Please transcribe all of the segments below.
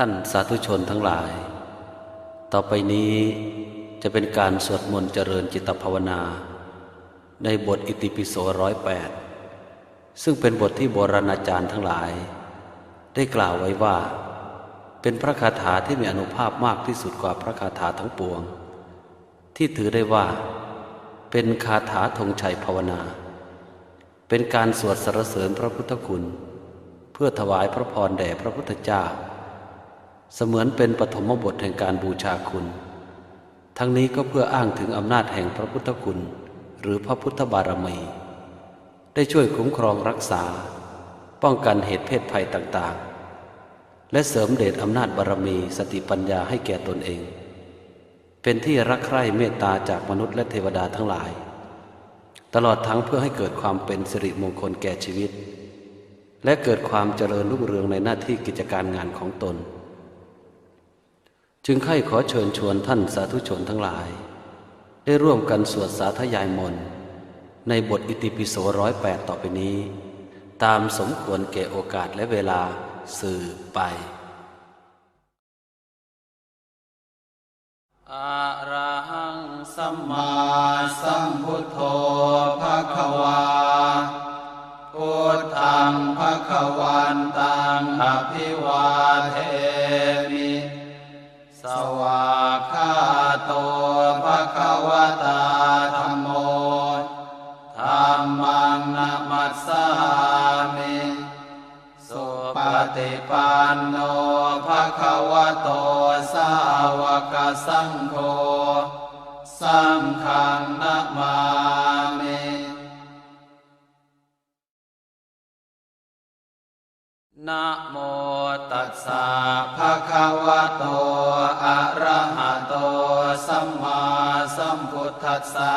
ท่านสาธุชนทั้งหลาย ต่อไปนี้จะเป็นการสวดมนต์เจริญจิตภาวนา ในบทอิติปิโสร้อยแปด ซึ่งเป็นบทที่โบราณอาจารย์ทั้งหลาย ได้กล่าวไว้ว่า เป็นพระคาถาที่มีอนุภาพมากที่สุดกว่าพระคาถาทั้งปวง ที่ถือได้ว่า เป็นคาถาธงชัยภาวนา เป็นการสวดสรรเสริญพระพุทธคุณ เพื่อถวายพระพรแด่พระพุทธเจ้า เสมือนเป็นปฐมบทแห่งการบูชาคุณ ทั้งนี้ก็เพื่ออ้างถึงอำนาจแห่งพระพุทธคุณ หรือพระพุทธบารมี ได้ช่วยคุ้มครองรักษา ป้องกันเหตุเพศภัยต่างๆ และเสริมเดชอำนาจบารมีสติปัญญาให้แก่ตนเอง เป็นที่รักใคร่เมตตาจากมนุษย์และเทวดาทั้งหลาย ตลอดทั้งเพื่อให้เกิดความเป็นสิริมงคลแก่ชีวิต และเกิดความเจริญรุ่งเรืองในหน้าที่กิจการงานของตน จึงใคร่ขอเชิญชวนท่านสาธุชนทั้งหลาย ได้ร่วมกันสวดสาธยายมนต์ ในบทอิติปิโสร้อยแปดต่อไปนี้ ตามสมควรแก่โอกาสและเวลาสื่อไปอะระหังสัมมาสัมพุทโธภะคะวาพุทธังภะคะวันตังอภิวาเทมิ ปฏิปันโนภะคะวะโตสาวกสังโฆสังฆังนะมามินะโมตัสสะภะคะวะโต อะระหะโต สัมมาสัมพุทธัสสะ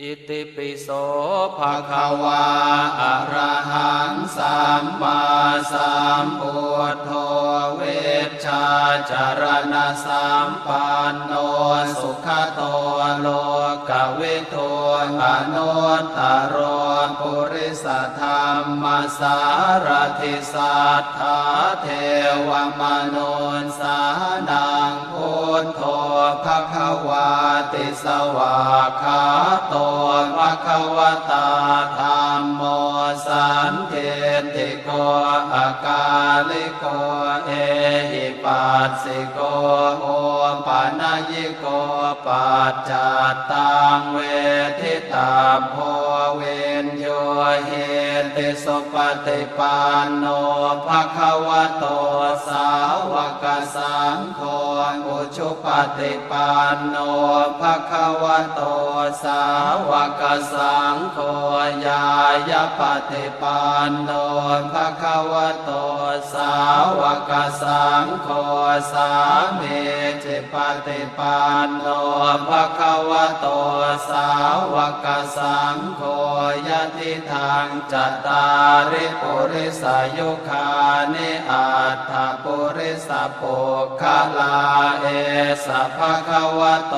อิติปิโสภะคะวาอะระหังสัมมาสัมพุทโธเวชาจารณะสัมปันโนสุขโตโลกเวิทูอนุตตรโรปุริสธรรมสารทิสัทธาเทวมนุนสานัง ทโธภะคะวาติสวาคาโตภะคะวตาธรรมโมสันเทติโกอากาลิโกเอหิปัสสิโกโอปะนายิโกปัจจตังเวทิ โพเวนโยเหติสุปฏิปันโนภะคะวะโตสาวกสังโฆอุชุปฏิปันโนภะคะวะโตสาวกสังโฆยายปฏิปันโนภะคะวะโตสาวกสังโฆสามีจิปฏิปันโนภะคะวะโตสาวกสังโฆยะติทางจตาริปุริสายุคานิอัตถปุริสปุคลาเอสะภะคะวะโต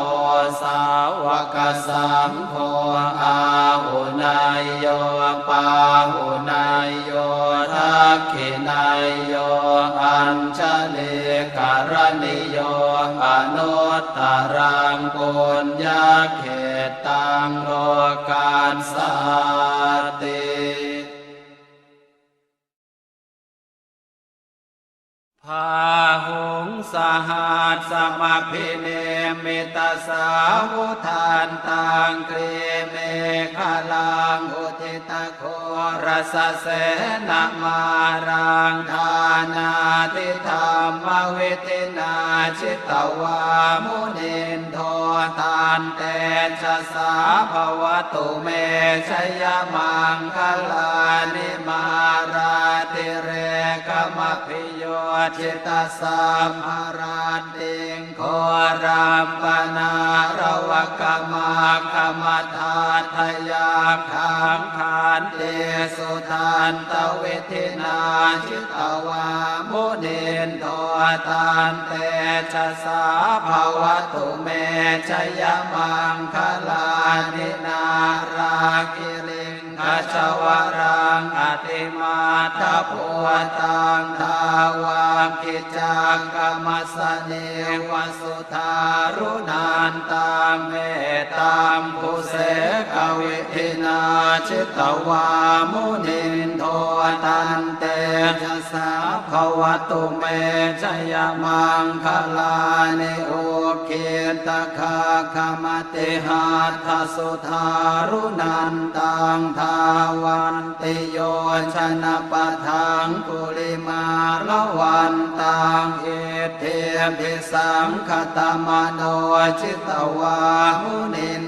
สาวกสังโฆอาหุนายโยปาหุนายโย ขินายโยอัญชลิการณิโยอนุตตรังกุญญาเขตตังโลกาสสาติ พาหงสหัสสมพิเนมิตาสาวุทานตังกรเมฆลังอุทิตโครสเสนามารังทานาติธรรมเวท ชิตวามุนินโทตานเตชะสาภวตุเมชยมังคลานิมาราติเรกมพิโยชิตาสัมภารติงโครามปนารวกมาคมทาทยาขังขานเตสุทานตเวทินาชิตวามุนินโทตานเตชะสาภวตุเมชยมังคลานินาราคิริงขชวรังอติมาตะพุตังทาวากิจังกรรมสเนวสุธารุนันตังเมตตามภูเส วิทินาชิตวามุนินโทตันเตชะสาภวตุเมชยมังคลานิโอเกตคาคมติหัตถสุธารุนันตังทาวันติโยชนะปะทังกุลิมาละวันตังเอเทพิสังคตมโนจิตวามุนิน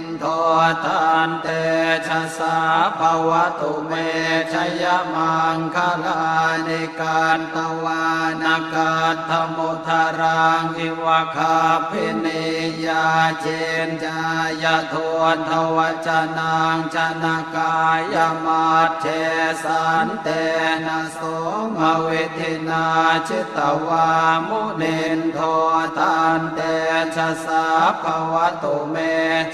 ทานเตชะสาภวตุเมชยมังคลานิการตวานากาธมุทารังอิวคาพินิยาเจนจายโทนทวจนังชนะกายมาเชสันเตนะโสมเวทินาชิตวามุนินโททา ชะสาภวตุเม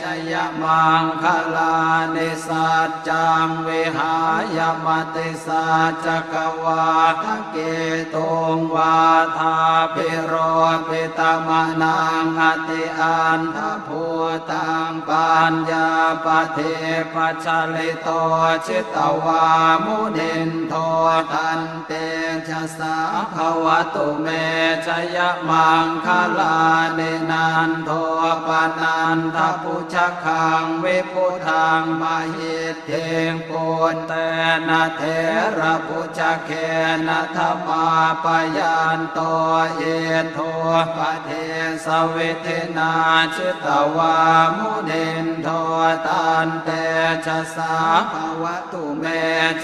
ชยมังคลานิสัจจังวิหายมติสัจกวาทเกตุงวาทาพิโรปิตมนังอติอันทภูตังปัญญาปเทปัจลิโตชิตวามุนินโทตันเตชะสาภวตุเมชยมังคลาเนนันโทปนันทพุชคังวิพุทังมาหิตเทงปุนเตนะเทระพุชเคนะธรรมาปยันโตเอโทปเทสวิเทนาชิตวามุนินโทตันเตชะสาภวตุเม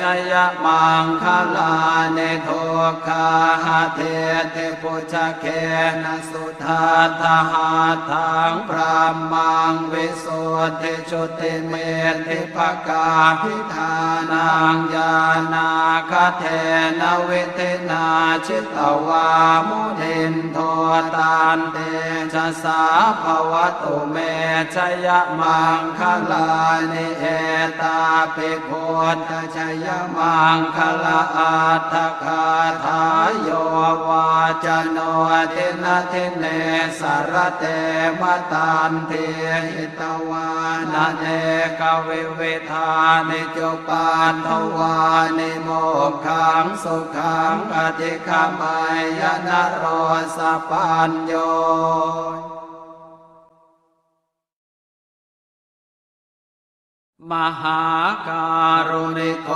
ชยมังคลาเนโทคาหเทเทปุชเคนะสุทาทหาทังพระมังวิสุทธิจุติเมธิภกาพิธานังญานาคเทนวิเทนาชิตวามุนินโทตานเตชะสาภวตุเมชยมังคลานิเอตาปิโคตชยมังคลาอัตถคาทายโยวาจโนทินาทิเนสารเตมตันเทหิตวานาเนกวิเวทานิจุปานทวานิโมกขังสุขังอธิคามายนโรสปัญโยมหาการุณิโก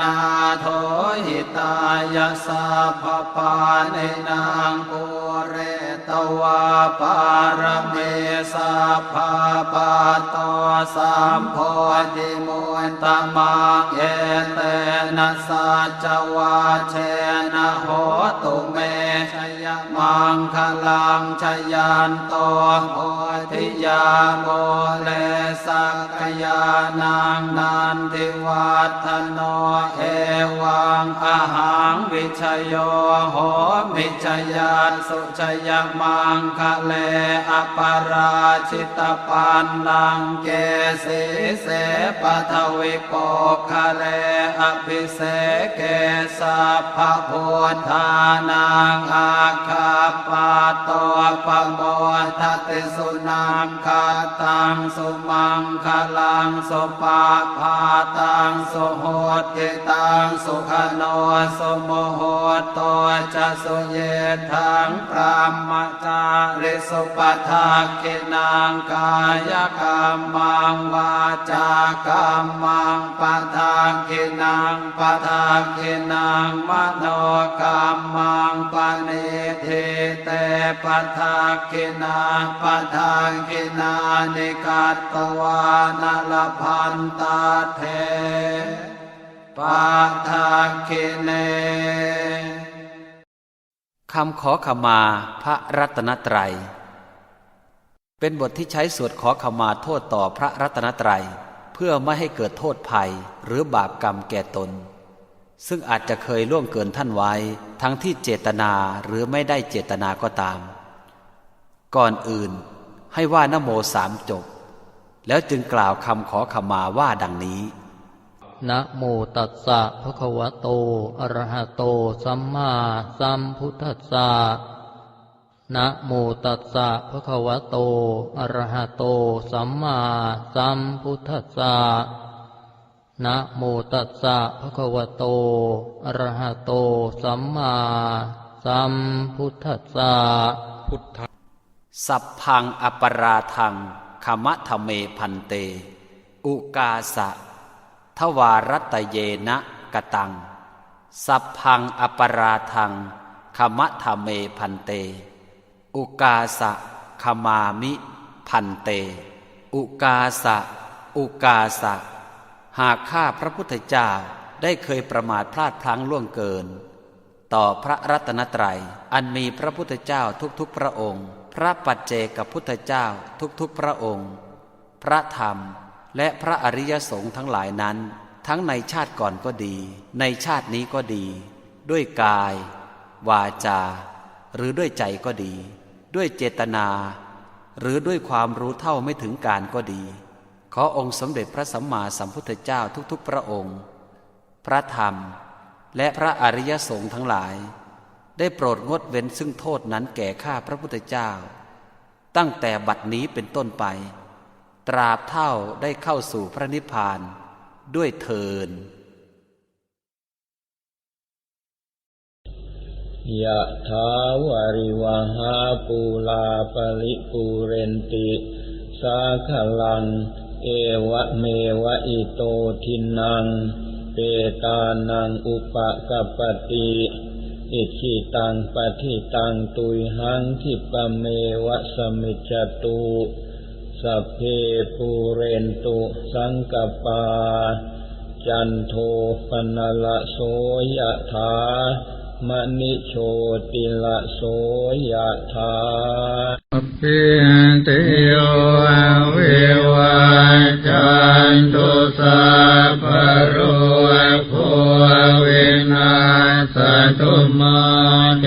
นาโทหิตายาสัพพปาเนนางปุเร วาปารเมสัพพปาโตสัมโพธิมุนตมังเอเตนะสัจวาเชนะโหตุง มังคลังชยันโตโพธิยาโมเลสักยานังนันทิวัฒโนเอวังอาหังวิชยโยโหมิชยันสุชยมังคะเลอปาราชิตปันนังเกสีเสปทวิโปคะเลอภิเสเกสัพพพุทธานังอาคาปาโตปโมทัติสุนานังคาตังสุมังคลังสุปาพาตังสุโหติตังสุขโนสุโมโหโตจะสุเยทังพรามจาริสุปทากินังกายกรรมังวาจากรรมังปทากินังปทากินังมโนกรรมังปทเตปทากินาปทากินานิกัตตวานลพันตาเทปทากิเนคำขอขมาพระรัตนตรัย เป็นบทที่ใช้สวดขอขมาโทษต่อพระรัตนตรัย เพื่อไม่ให้เกิดโทษภัยหรือบาปกรรมแก่ตน ซึ่งอาจจะเคยล่วงเกินท่านไว้ ทั้งที่เจตนาหรือไม่ได้เจตนาก็ตาม ก่อนอื่นให้ว่านโมสามจบ แล้วจึงกล่าวคำขอขมาว่าดังนี้นะโมตัสสะภะคะวะโต อะระหะโต สัมมาสัมพุทธัสสะนะโมตัสสะภะคะวะโต อะระหะโต สัมมาสัมพุทธัสสะ นะโมตัสสะภะคะวะโต อะระหะโต สัมมาสัมพุทธัสสะพุทธสัพพังอปราทังขมะทะเมพันเต อุกาสะ ทวารัตเยนะกตัง สัพพังอปราทังขมะทะเมพันเต อุกาสะขมามิ พันเต อุกาสะ อุกาสะ หากข้าพระพุทธเจ้าได้เคยประมาทพลาดพลั้งล่วงเกิน ต่อพระรัตนตรัย อันมีพระพุทธเจ้าทุกๆพระองค์ พระปัจเจกพุทธเจ้าทุกๆพระองค์ พระธรรมและพระอริยสงฆ์ทั้งหลายนั้น ทั้งในชาติก่อนก็ดี ในชาตินี้ก็ดี ด้วยกาย วาจา หรือด้วยใจก็ดี ด้วยเจตนา หรือด้วยความรู้เท่าไม่ถึงการก็ดี ขอองค์สมเด็จพระสัมมาสัมพุทธเจ้าทุกๆ พระองค์ พระธรรม และพระอริยสงฆ์ทั้งหลาย ได้โปรดงดเว้นซึ่งโทษนั้นแก่ข้าพระพุทธเจ้า ตั้งแต่บัดนี้เป็นต้นไป ตราบเท่าได้เข้าสู่พระนิพพานด้วยเทินยะถาวาริวหาปูลาปลิปูเรนติ สาขลัง เอวะเมวะอิโตทินังเปตานังอุปกัปติอิชิตังปฏิตังตุยหังทิปเมวะสมิจตุสัพเพปูเรนตุสังกปา จันโทปนละโสยะถามณิโชติละโสยะถา เปิติโยวิวัจจันตุสัพพะโรโควินาสตุมาเต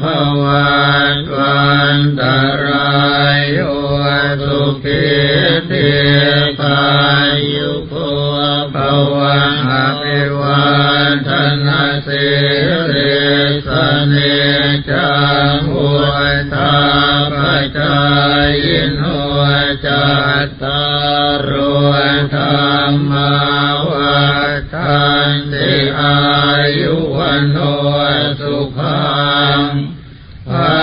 ภวันวันตร आ